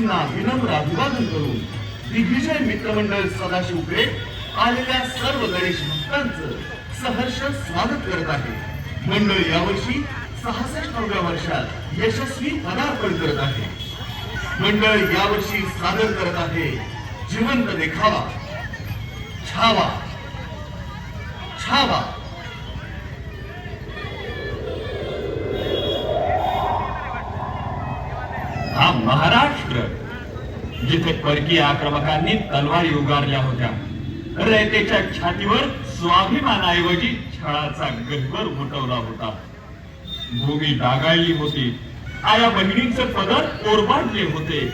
श्रींना विनम्र अभिवादन करून दिग्विजय मित्रमंडळ सदाशिव पेठ आलेल्या सर्व गणेश भक्तांचं सहर्ष स्वागत करत आहे. मंडळ यावर्षी सहासष्टाव्या वर्षात यशस्वी पदार्पण करत आहे. मंडळ यावर्षी सादर करत आहे जिवंत देखावा. छावा. छावा हा महाराष्ट्र जिथे परकीय आक्रमकांनी तलवारी उगारल्या होत्या. रयतेच्या छातीवर स्वाभिमानाऐवजी छळाचा गद्वर उमटवला होता. भूमी डागाळली होती. आया बहिणींचे पदर ओरबाडले होते.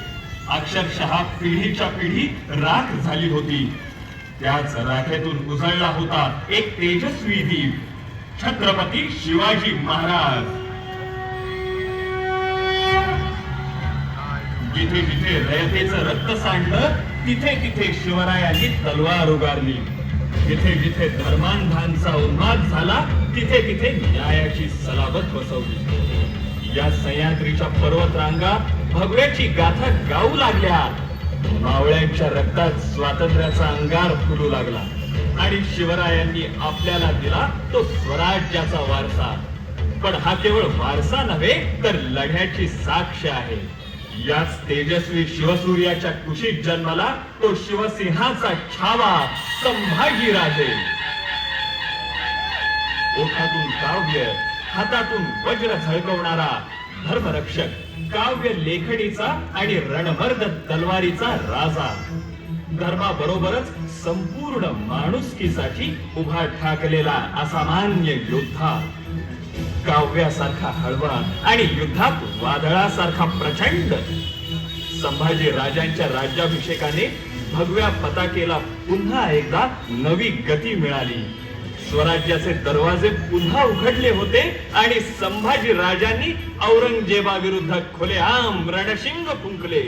अक्षरशः पिढीच्या पिढी राख झाली होती. त्याच राखेतून उजळला होता एक तेजस्वी दीप. छत्रपती शिवाजी महाराज. जिथे जिथे रयतेचं रक्त सांडलं तिथे तिथे शिवरायांनी तलवार उगारली. जिथे जिथे धर्मांधांचा उन्माद झाला तिथे तिथे न्यायाची सलाबत बसवली. या सह्याद्रीच्या पर्वतरांगा भगव्याची गाथा गाऊ लागल्या. मावळ्यांच्या रक्तात स्वातंत्र्याचा अंगार फुलू लागला. आणि शिवरायांनी आपल्याला दिला तो स्वराज्याचा वारसा. पण हा केवळ वारसा नव्हे तर लढ्याची साक्ष आहे. याच तेजस्वी शिवसूर्याच्या कुशीत जन्माला तो शिवसिंहाचा छावा संभाजी राजे. ओठातून काव्य हातातून वज्र झळकवणारा धर्मरक्षक काव्य लेखणीचा आणि रणभर्द तलवारीचा राजा. धर्माबरोबरच संपूर्ण माणुसकीसाठी उभा ठाकलेला असामान्य योद्धा. काव्यासारखा हळवा आणि युद्धात वादळासारखा प्रचंड. संभाजी राजांच्या राज्याभिषेकाने भगव्या पताकेला पुन्हा एकदा नवी गती मिळाली. स्वराज्याचे दरवाजे पुन्हा उघडले होते आणि संभाजी राजांनी औरंगजेबाविरुद्ध खुलेआम रणशिंग फुंकले.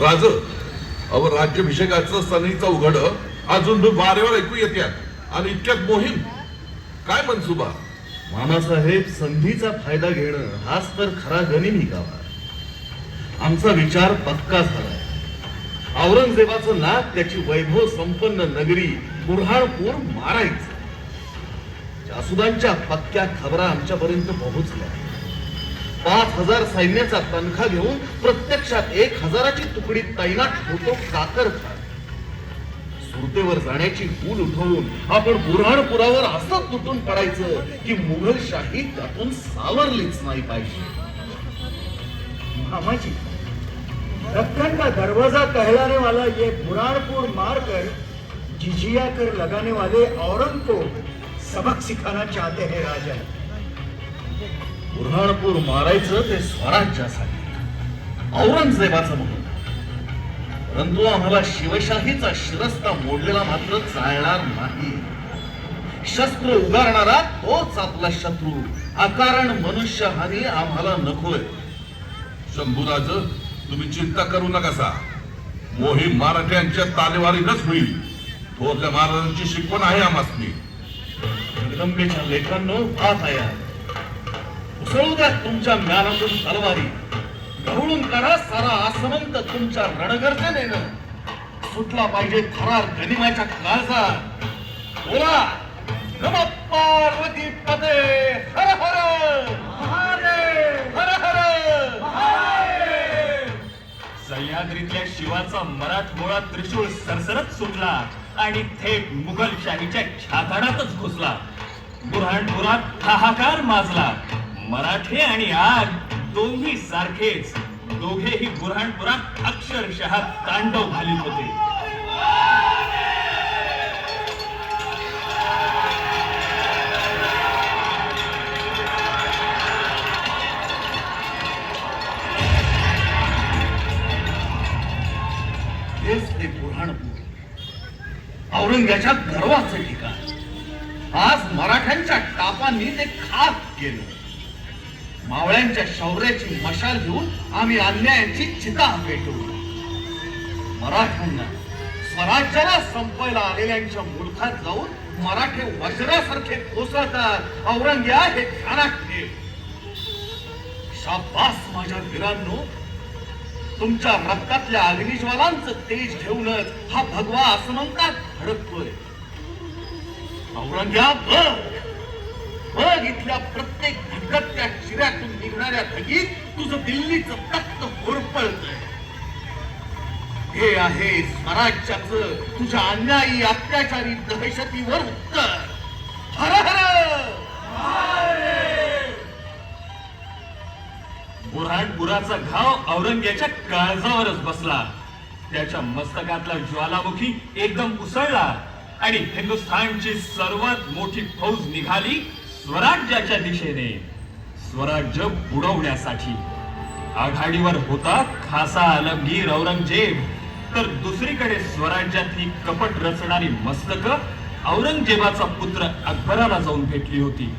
राज अव राज्याभिषेकाचं सनईचा उघड अजून वारेवर ऐकू येत्यात आणि इतक्यात मोहीम. काय मनसुबा? मामासाहेब संधीचा फायदा घेणं हाच तर खरा गणी निघावा आमचा विचार पक्का झालाय औरंगजेबाचं नाक त्याची वैभव संपन्न नगरी बुरहाणपूर मारायचं. जासुदांच्या पक्क्या खबरा आमच्यापर्यंत पोहोचल्या. पाच हजार सैन्याचा तनखा घेऊन प्रत्यक्षात एक हजाराची तुकडी तैनात होतो काकर सुरतेवर जाण्याची भूल उठवून आपण बुऱ्हाणपुरावर असं तुटून पडायचं की मुघलशाही त्यातून सावरलीच नाही पाहिजे. मामाजी दक्कन का दरवाजा कहलाने वाला ये बुरानपुर मारकर जिजिया कर लगाने वाले औरंग को सबक सिखाना चाहते हैं राजा। बुरहाणपूर मारायचं ते स्वराज्यासाठी. औरंगजेबाचं म्हणून. परंतु आम्हाला शिवशाहीचा शिरस्ता मोडलेला मात्र चालणार नाही. शस्त्र उगारणारा तोच आपला शत्रू. अकारण मनुष्य हानी आम्हाला नकोय. शंभूराज तुम्ही चिंता करू नकासा मोहीम मराठ्यांच्या तालेवारीनच होईल. थोरल्या महाराजांची शिकवण आहे आम्हासनी. जगदंबेच्या लेखांनो हा तयार उसळू द्या तुमच्या ज्ञानातून तलवारी ढवळून काढा सारा आसमंत तुमच्या रणगर्जनेनं सुटला पाहिजे खरा गनिमाच्या काळजा. बोला नम पार्वती पदे हर हर. हर हर. सह्याद्रीतल्या शिवाचा मराठमोळा त्रिशूळ सरसरत सुटला आणि थेट मुघलशाहीच्या छाताडातच घुसला. बुरहाणपुरात हाहाकार माजला. मराठे आणि आग दोन्ही सारखेच. दोघेही बुऱ्हाणपुरात अक्षरशः तांडव घालीत होते. हेच ते बुरहाणपूर औरंगाच्या गर्वाचं ठिकाण. आज मराठ्यांच्या टापांनी ते खाक केलं. मावळ्यांच्या शौर्याची मशाल घेऊन आम्ही अन्यायाची चिता पेटवली मराठ्यांना स्वराज्याला संपायला आलेल्यांच्या मुलखात जाऊन मराठे वज्रासारखे कोसळतात. औरंग्या हे ध्यानात ठेव शाबास माझ्या वीरांनो. तुमच्या रक्तातल्या अग्निज्वालांचं तेज घेऊनच हा भगवा आसमंतात धडकतोय औरंग्या बघ बघ इथल्या प्रत्येक सतत त्या शिऱ्यातून निघणाऱ्या धगीत तुझं दिल्लीचं तख्त होरपळत हे आहे स्वराज्याच तुझ्या अन्यायी अत्याचारी दहशतीवर उत्तर. हर हर! बुऱ्हाणपुराचा घाव औरंग्याच्या काळजावरच बसला. त्याच्या मस्तकातला ज्वालामुखी एकदम उसळला आणि हिंदुस्थानची सर्वात मोठी फौज निघाली स्वराज्याच्या दिशेने. स्वराज्य बुडवण्यासाठी. आघाडीवर होता खासा आलमगीर औरंगजेब. तर दुसरीकडे स्वराज्यातली कपट रचणारी मस्तक औरंगजेबाचा पुत्र अकबराला जाऊन भेटली होती.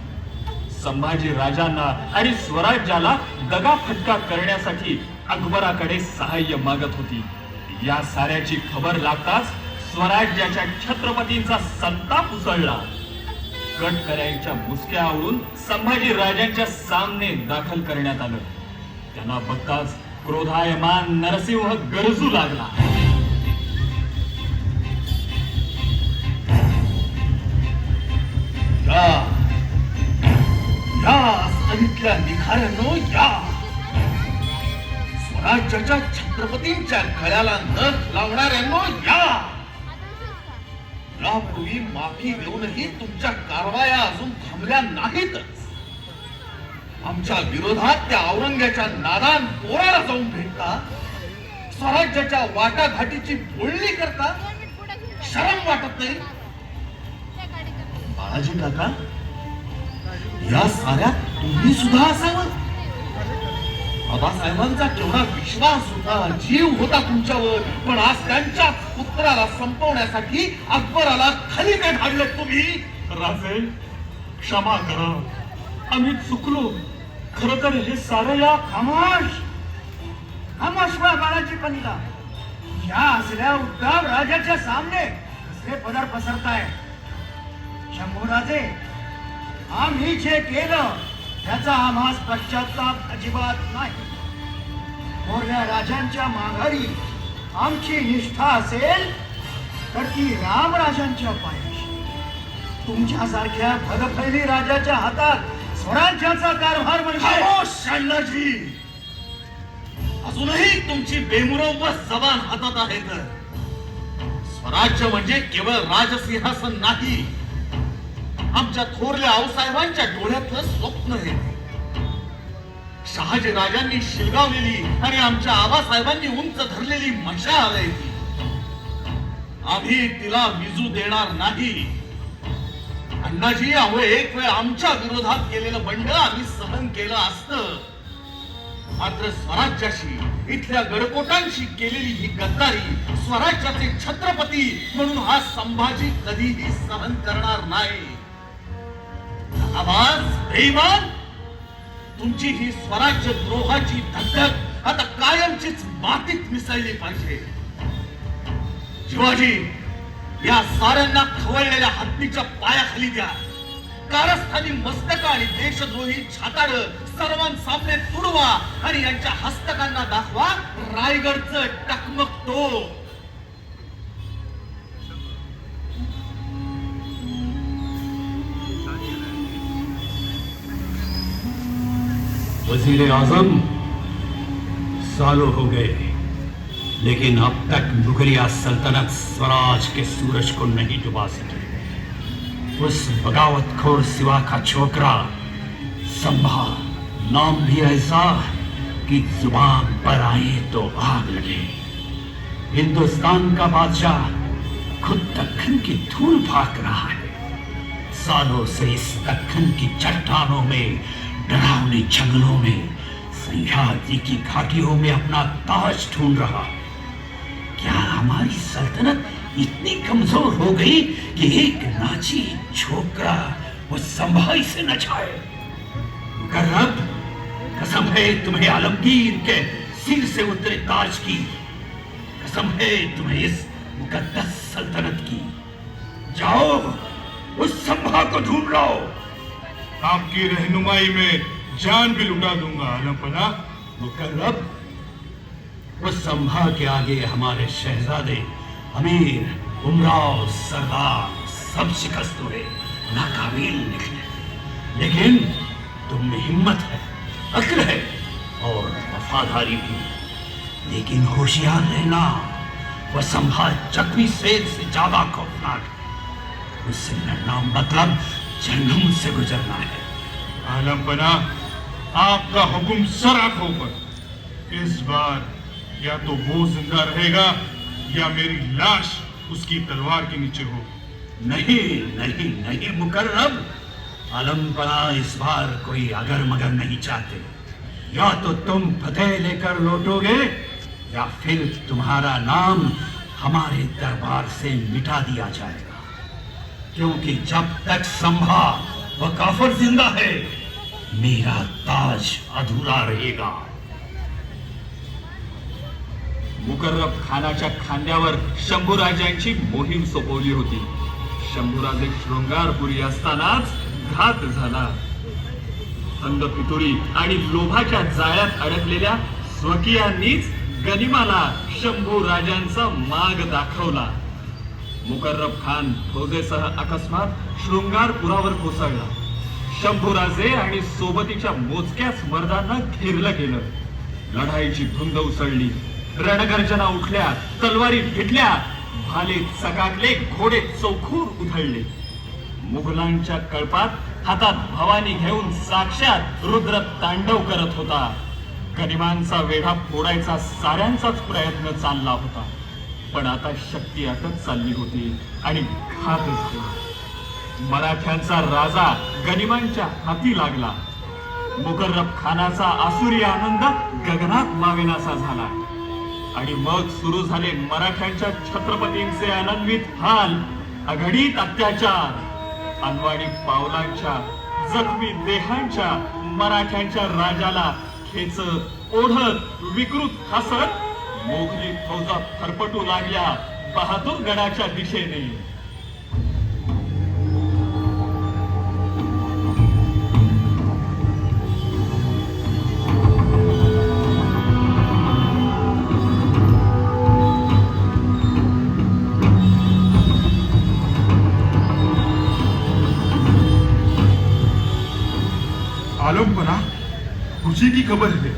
संभाजी राजांना आणि स्वराज्याला दगाफटका करण्यासाठी अकबराकडे सहाय्य मागत होती. या साऱ्याची खबर लागताच स्वराज्याच्या छत्रपतींचा संताप उसळला. कटकऱ्यांच्या मुसक्या आवळून संभाजी राजांच्या सामने दाखल करण्यात आलं. त्यांना बघताच क्रोधायमान नरसिंह गरजू लागला. या. या स्थलीतल्या निखाऱ्यानो या. स्वराज्याच्या छत्रपतींच्या गळ्याला नख लावणाऱ्यांनो या. यापूर्वी माफी देऊनही तुमच्या कारवाया अजून थांबल्या नाहीतच. आमच्या विरोधात त्या औरंग्याच्या नादान पोराला जाऊन भेटता स्वराज्याच्या वाटाघाटीची बोलणी करता शरम वाटत नाही. बाळाजी काका या साऱ्या तुम्ही सुद्धा असावं. बाबासाहेबांचा केवढा विश्वास होता जीव होता तुमच्यावर पण आज त्यांच्या पुत्राला संपवण्यासाठी अकबराला खाली काय ढाडलं तुम्ही? राजे क्षमा करा. आम्ही चुकलो. खर तर हे सारं या खामोश खामोश बाळाची पंडिता या असल्या उद्धव राजाच्या सामने असले पदर पसरताय? शंभूराजे आम्ही जे केलं त्याचा आम्हास पश्चाताप अजिबात नाही. थोरल्या राजांच्या माघारी आमची निष्ठा असेल तर ती रामराजांच्या पायाशी. तुमच्यासारख्या भदफैली राजाच्या हातात स्वराज्याचा कारभार म्हणजे अजूनही तुमची बेमुरव जबान हातात आहे तर स्वराज्य म्हणजे केवळ राजसिंहासन नाही. आमच्या थोरल्या आऊसाहेबांच्या डोळ्यातलं स्वप्न आहे. शहाजी राजांनी शिलगावलेली आणि आमच्या आबासाहेबांनी उंच धरलेली मशाल आहे. ती आम्ही तिला विजू देणार नाही. अण्णाजी अहो एक वेळ आमच्या विरोधात केलेलं बंड आम्ही सहन केलं असतं. मात्र स्वराज्याशी इथल्या गडकोटांशी केलेली ही गद्दारी स्वराज्याचे छत्रपती म्हणून हा संभाजी कधीही सहन करणार नाही. आवाज बेईमान! तुमची ही स्वराज्य द्रोहाची धगधग आता कायमचीच मातीत मिसळली पाहिजे. शिवाजी या साऱ्यांना खवळलेल्या हत्तीच्या पायाखाली द्या. कारस्थानी मस्तक आणि देशद्रोही छाताड सर्वांसामने तुडवा आणि यांच्या हस्तकांना दाखवा रायगडचं टकमक तो वजीर आजम सालों हो गए। लेकिन अब तक मुगलिया सल्तनत स्वराज के सूरज को नहीं डुबा सकी। उस बगावत खोर सिवा का छोकरा, संभा, नाम भी ऐसा कि ज़ुबान पर आए तो आग लगे। हिंदुस्तान का बादशाह खुद दक्खन की धूल फाक रहा है। सालों से इस दक्खन की चट्टानों में, डरावने जंगलों में, सह्याद्री की घाटियों में अपना ताज ढूंढ रहा है। क्या हमारी सल्तनत इतनी कमज़ोर हो गई कि एक नाची छोकरा वो संभाई से न जाए मुकर्रब कसम है तुम्हें आलमगीर के सिर से उतरे ताज की। कसम है तुम्हें इस मुकद्दस सल्तनत की। जाओ, उस संभा को ढूंढ लाओ। आपकी रहनुमाई में जान भी लुटा दूँगा, आलमपना। मुकर्रब उस संभा के आगे हमारे शहजादे, अमीर, उमराव, सरदार, सब शिकस्त हुए, नाकाबिल निकले। लेकिन तुम में हिम्मत है, अक्ल है और वफादारी भी। लेकिन होशियार रहना, वह संभा जख्मी शेर से ज़्यादा खौफनाक उससे लड़ना मतलब जन्म से गुजरना है। आलम बना आपका हुक्म सर आँखों पर। इस बार या तो वो ज़िंदा रहेगा या मेरी लाश उसकी तलवार के नीचे होगी। नहीं नहीं नहीं, मुकर्रब। आलमपना इस बार कोई अगर मगर नहीं चाहते। या तो तुम फतेह लेकर लौटोगे, या फिर तुम्हारा नाम हमारे दरबार से मिटा दिया जाएगा। क्योंकि जब तक संभा व काफर ज़िंदा है, मेरा ताज अधूरा रहेगा। मुकर्रब खानाच्या खांद्यावर शंभूराजांची मोहीम सोपवली होती. शंभूराजे शृंगारपुरी असतानाच घात झाला. अंध पितुरी आणि लोभाच्या जाळ्यात अडकलेल्या स्वकीयांनीच गनिमाला शंभू राजांचा माग दाखवला. मुकर्रब खान फौजेसह अकस्मात शृंगारपुरावर कोसळला. शंभूराजे आणि सोबतीच्या मोजक्याच मर्दांना घेरलं गेलं. लढाईची धुंद उसळली. रणगर्जना उठल्या तलवारी भिडल्या भाले चकाकले घोडे चौखूर उधळले. मुघलांच्या कळपात हातात भवानी घेऊन साक्षात रुद्र तांडव करत होता. गरिबांचा वेढा फोडायचा साऱ्यांचाच प्रयत्न चालला होता. पण आता शक्ती अटक चालली होती आणि घात झाला मराठ्यांचा राजा गरिबांच्या हाती लागला. मुकर्रब खानाचा आसुरी आनंद गगनात मावेनासा झाला. आणि मग सुरू झाले मराठ्यांच्या छत्रपतींचे अनन्वित हाल अघडीत अत्याचार. अनवाणी पावलांच्या जखमी देहांच्या मराठ्यांच्या राजाला खेचत ओढत विकृत हसत मोघली फौजा थरपटू लागल्या बहादूर गडाच्या दिशेने. खुशी की खबर है।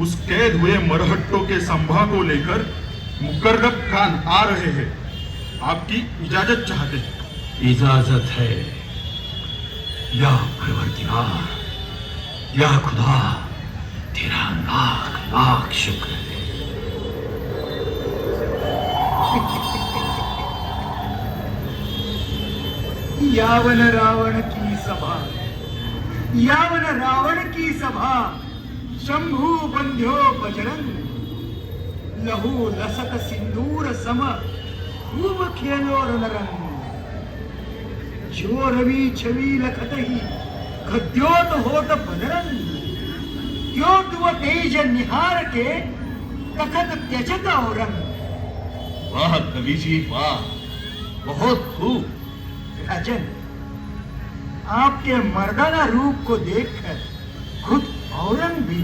उस कैद हुए मरहट्टों के संभा को लेकर मुकर्रब खान आ रहे हैं। आपकी इजाज़त चाहते हैं। इजाज़त है। या परवरदिगार या खुदा तेरा लाख लाख शुक्र है। यावन रावण की सभा। यावन रावण की सभा शंभू बंध्यो बजरंग। लहू लसत सिंदूर सम खूब खेलो रणरंग जो रवी छवी लखत ही खद्योत होत बदरंग द्योत व तेज निहार के तखत त्यजत औरंग? वाह कवि जी वाह बहुत खूब। राजन आपके मर्दाना रूप को देखकर खुद औरंग भी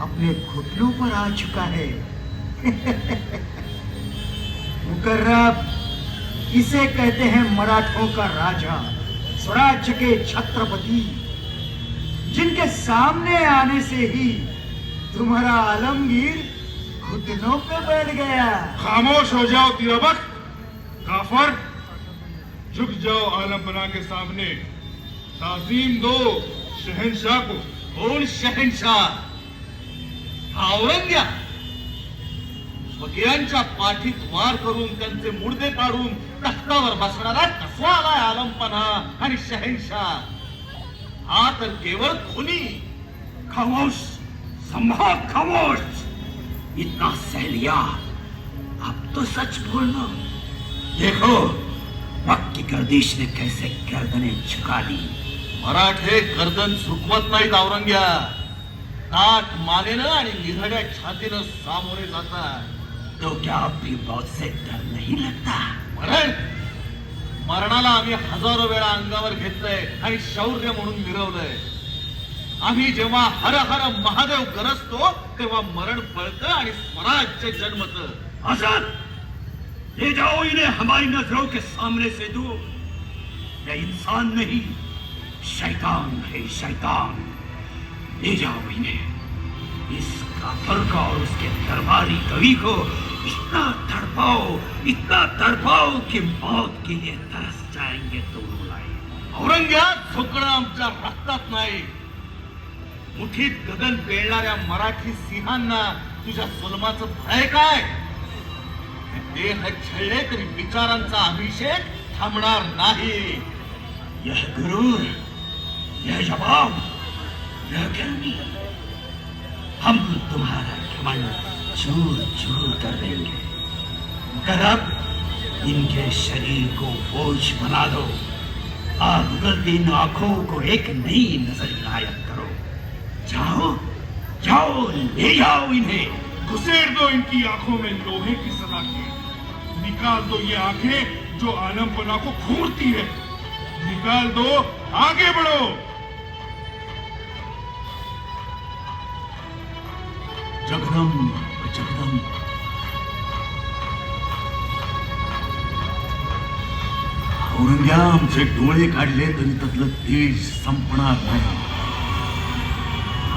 अपने घुटनों पर आ चुका है। मुकर्रब, इसे कहते हैं मराठों का राजा, स्वराज्य के छत्रपति, जिनके सामने आने से ही तुम्हारा आलमगीर घुटनों पे बैठ गया। खामोश हो जाओ तिरबक, काफर। झुक जाओ आलम बना के सामने। تعظیم دو शहनशाह को। कोण शहनशाह? औरंग्या स्वकीयांच्या पाठीत वार करून त्यांचे मुडदे पाडून तख्तावर बसणारा कसा आलाय आलमपणा आणि शहनशाह? हा तर केवळ खुनी खामोश संभा खामोश इतना सह लिया अब तो सच बोलना। देखो वक्त की गर्दिश ने कैसे गर्दनें झुका दी। मराठे गर्दन सुकवत नाहीत औरंग्या. ताट मानेनं आणि निधड्या छातीनं सामोरे जातात. तो क्या आपली भी से डर नहीं लगता. मरण मरणाला आम्ही हजारो वेळा अंगावर घेतलंय आणि शौर्य म्हणून मिरवलंय. आम्ही जेव्हा हर हर महादेव गरजतो तेव्हा मरण पळतं आणि स्वराज्य जन्मत. आझाद ले जाओ इन्हें हमारी नजरों के सामने से दूर. ये इंसान नहीं शैतान है शैतान ले जाओ इन्हें। इस काफर को और उसके दरबारी कवि को इतना तड़पाओ इतना तड़पाओ कि मौत के लिए तरस जाएंगे दोनों लाए औरंग्यात झोकणं आमच्या रक्तात नाही मुठीत गगन पेळणाऱ्या मराठी सिंहांना तुझ्या जुलमाचं भय काय? देह छळले तरी विचारांचा अभिषेक थांबणार नाही। यह गुरूर यह जवाब यह गर्मी हम तुम्हारा घमंड चूर चूर कर देंगे। मगर अब इनके शरीर को बोझ बना दो। आग उगलती इन आंखों को एक नई नजर इनायत करो। जाओ जाओ ले जाओ इन्हें। घुसेर दो इनकी आंखों में लोहे की सलाखें निकाल दो ये आंखें जो आलम बना को घूरती है। निकाल दो आगे बढ़ो। जगदंब जगदंब औरंग्या आमचे डोळे काढले तरी त्यातलं तेज संपणार नाही.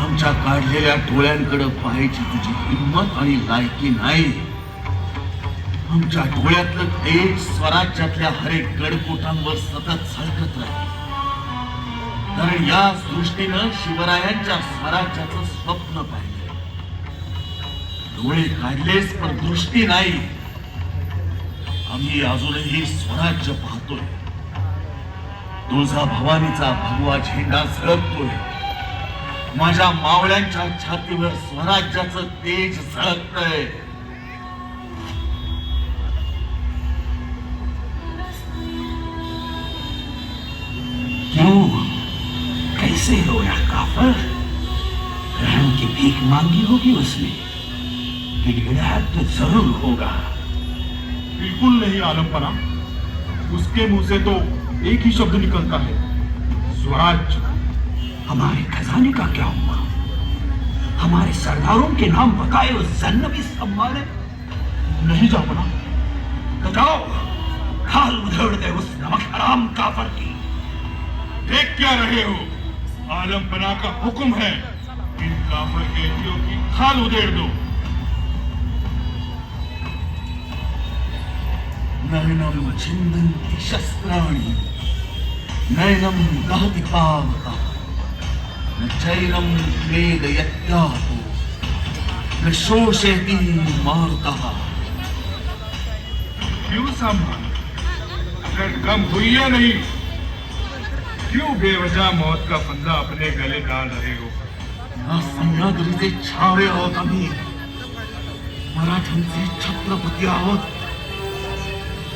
आमच्या काढलेल्या डोळ्यांकडे पाहायची तुझी हिंमत आणि लायकी नाही. आमच्या डोळ्यातलं तेज स्वराज्यातल्या हरेक गडकोटांवर सतत सळकत राहील. कारण या दृष्टीनं शिवरायांच्या स्वराज्याचं स्वप्न पाहिलं. डोळे काढलेच पण दृष्टी नाही. आम्ही अजूनही स्वराज्य पाहतोय. तुळजा भवानीचा भगवा झेंडा झळकतोय. माझ्या मावळ्यांच्या छातीवर स्वराज्याचं तेज झळकतय. क्यों? कैसे हो या काफर? रहम की भीख मांगी होगी उसने। गिड़गिड़ाहट तो ज़रूर होगा। बिल्कुल नहीं आलमपना। उसके मुँह से तो एक ही शब्द निकलता है स्वराज। हमारे खजाने का क्या हुआ? हमारे सरदारों के नाम बताए उस जन्नबी सम्माने। नहीं जा तो जाओ खाल उधेड़ दे उस नमक हराम काफर की। देख क्या रहे हो। आलमपना का हुक्म है इन काफर कैदियों की खाल उधेड़ दो। नयनम छिन्दन्ति शस्त्राणि नयनम दहति पावका न चैनम वेदयत्यापो न शोषयति मारुतः। क्यों संभाल अगर कम हुई या नहीं क्यों बेवजह मौत का फंदा अपने गले डाल रहे हो? या सह्याद्रीचे छावे आहोत आम्ही मराठ्यांचे छत्रपती आहोत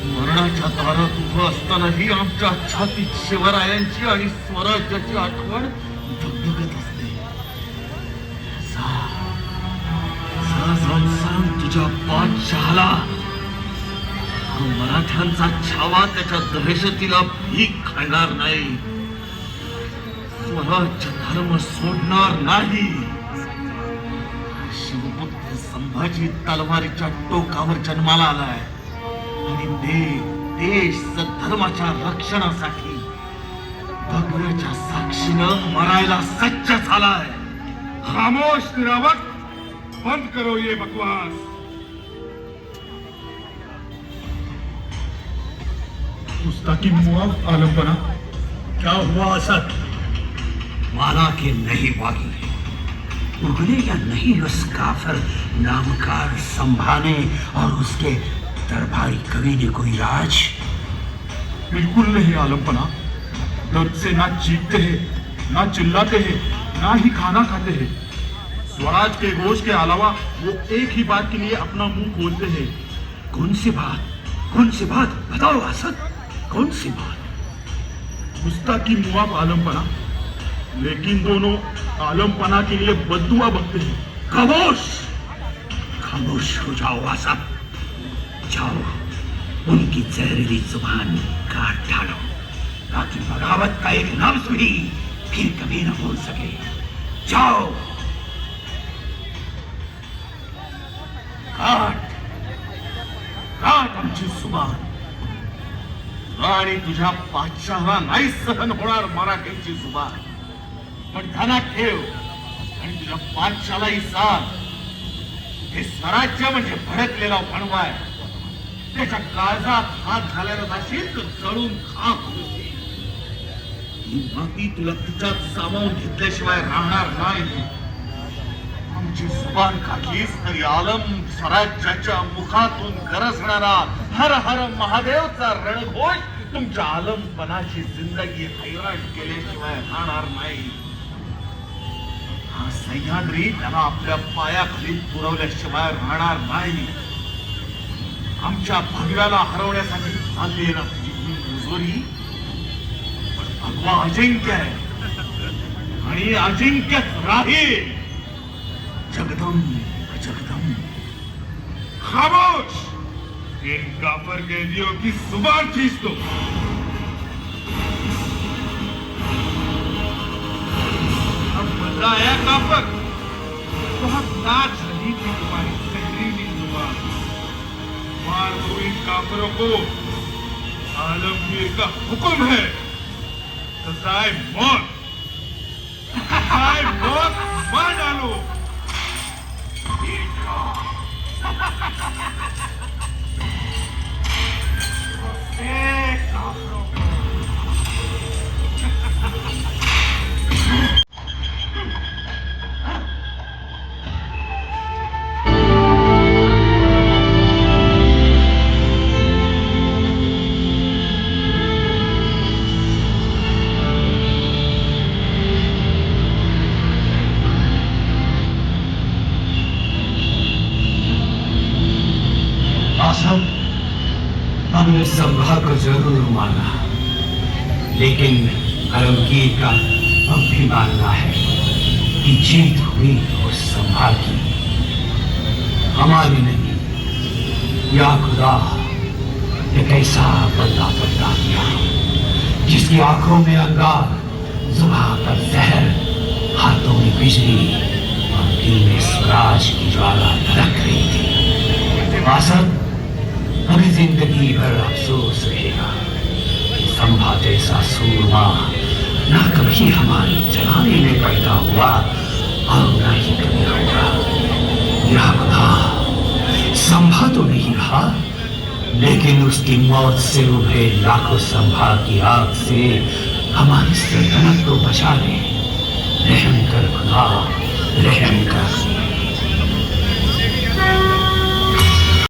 मरणाच्या दारात उभं असतानाही आमच्या छातीत शिवरायांची आणि स्वराज्याची आठवण धगधगत असते. सांग तुझ्या बादशहाला मराठ्यांचा छावा त्याच्या दहशतीला भीक खाणार नाही. स्वराज्य धर्म सोडणार नाही. शिवपुत्र संभाजी तलवारीच्या टोकावर जन्माला आलाय. आणि देश धर्माच्या रक्षणासाठी. भगव्याच्या साक्षीनं मरायला सज्ज झालाय. खामोश निरावत बंद करो ये बकवास. मुस्ताकी मुआफ आलमपना क्या हुआ असद माना कि नहीं बागी उगले या नहीं उस काफर? नामकार संभाने और उसके दरबारी कवि ने कोई राज? बिल्कुल नहीं आलमपना दर्द से ना चीखते हैं, ना चिल्लाते हैं, ना ही खाना खाते हैं। स्वराज के घोष के अलावा वो एक ही बात के लिए अपना मुँह खोलते हैं। कौन सी बात? कौन सी बात? बताओ असद कौन सी बात? मुस्ता की मुस्ताकी मुआफ आलमपना लेकिन दोनों आलमपना के लिए बदुआ बकते हैं। खामोश। खामोश हो जाओ असद जाओ उनकी जहरीली जुबान काट डालो ताकि बगावत का एक लफ्ज भी फिर कभी न बोल सके. जाओ. काट काट आमची सुबान आणि तुझ्या पाचशहाला नाही सहन होणार मराठीची जुबान. पण ध्यानात ठेव आणि तुझ्या पाचशालाही सांग. हे स्वराज्य म्हणजे भडकलेला फणवाय त्याच्या काळजात हात घालायला जाशील तर जळून खाक ही माती तुला तिच्यात सामावून घेतल्याशिवाय राहणार नाही. आमची जुबान काढलीस तरी आलम स्वराज्याच्या मुखातून गरजणारा हर हर महादेवचा रणघोष तुमच्या आलमपणाची जिंदगी हैराण केल्याशिवाय राहणार नाही. हा सह्याद्री त्याला आपल्या पायाखाली पुरवल्याशिवाय राहणार नाही. आमच्या भगव्याला हरवण्यासाठी चाललेला तुझी ही मुजोरी पण भगवा अजिंक्य आहे. आणि अजिंक्यच राहील. जगदम जगदम खामोश. इन काफर कैदियों की जुबान खींच दो. अब मजा आया काफर बहुत नाच रही थी तुम्हारी। मार दो इन काफरों को आलमगीर का हुक्म है। सजाए मौत। सजाए मौत मार डालो। हमने संभा को ज़रूर माना लेकिन आलमगीर का अब भी मानना है कि जीत हुई तो संभा की हमारी नहीं, या खुदा एक ऐसा बंदा पैदा किया जिसकी आँखों में अंगार, ज़ुबान पर जहर, हाथों में बिजली और दिल में स्वराज की ज्वाला धड़क रही थी। आसम अभी जिंदगी भर अफसोस रहेगा। कि संभा जैसा सूरमा ना कभी हमारी जनाने में पैदा हुआ और न ही कभी होगा। यह खुदा संभा तो नहीं रहा लेकिन उसकी मौत से उभरे लाखों संभा की आग से हमारी सल्तनत को बचा ले। रहम कर खुदा रहम कर।